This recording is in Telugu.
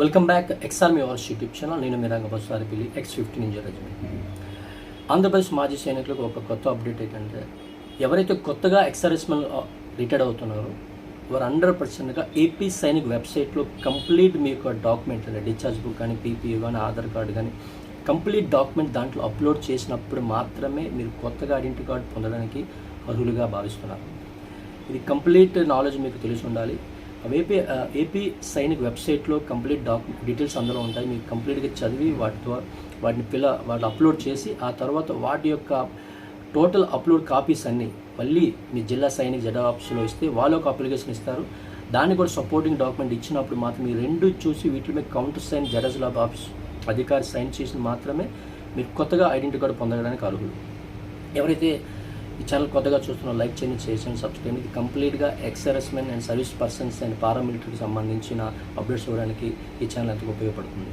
Welcome back ex army ours YouTube channel నేను మీ Rangabaswaripalli ex fifteen engineer regiment Andhra Pradesh మాజీ సైనికులకు ఒక కొత్త అప్డేట్ ఏంటంటే ఎవరైతే కొత్తగా ఎక్స్ఆర్ఎస్ఎల్ రిటైర్డ్ అవుతున్నారో వారు హండ్రెడ్ పర్సెంట్గా ఏపీ సైనిక్ వెబ్సైట్లో కంప్లీట్ మీ యొక్క డాక్యుమెంట్ అంటే డిశ్చార్జ్ బుక్ కానీ పీపీఓ కానీ ఆధార్ కార్డు కానీ కంప్లీట్ డాక్యుమెంట్ దాంట్లో అప్లోడ్ చేసినప్పుడు మాత్రమే మీరు కొత్తగా ఐడెంటిటీ కార్డు పొందడానికి అర్హులుగా భావిస్తున్నారు. ఇది కంప్లీట్ నాలెడ్జ్ మీకు తెలిసి ఉండాలి. ఏపీ ఏపీ సైనిక్ వెబ్సైట్లో కంప్లీట్ డాక్ డీటెయిల్స్ అందులో ఉంటాయి. మీరు కంప్లీట్గా చదివి వాటితో వాటిని పిల్ల వాటిని అప్లోడ్ చేసి ఆ తర్వాత వాటి యొక్క టోటల్ అప్లోడ్ కాపీస్ అన్నీ మళ్ళీ మీ జిల్లా సైనిక్ జెడ్ ఆఫీస్లో ఇస్తే వాళ్ళు ఒక అప్లికేషన్ ఇస్తారు. దాన్ని కూడా సపోర్టింగ్ డాక్యుమెంట్ ఇచ్చినప్పుడు మాత్రం ఈ రెండు చూసి వీటి మీద కౌంటర్ సైన్ జడజ్ లాబ్ ఆఫీస్ అధికారి సైన్ చేసిన మాత్రమే మీరు కొత్తగా ఐడెంటిటీ కార్డు పొందడానికి అర్హులు. ఎవరైతే ఈ ఛానల్ కొత్తగా చూస్తున్న లైక్ చేయండి షేర్ చేయండి సబ్స్క్రైబ్ ఇది కంప్లీట్గా ex servicemen and service persons and పారామిలిటరీకి సంబంధించిన అప్డేట్స్ ఇవ్వడానికి ఈ ఛానల్ ఎంతగా ఉపయోగపడుతుంది?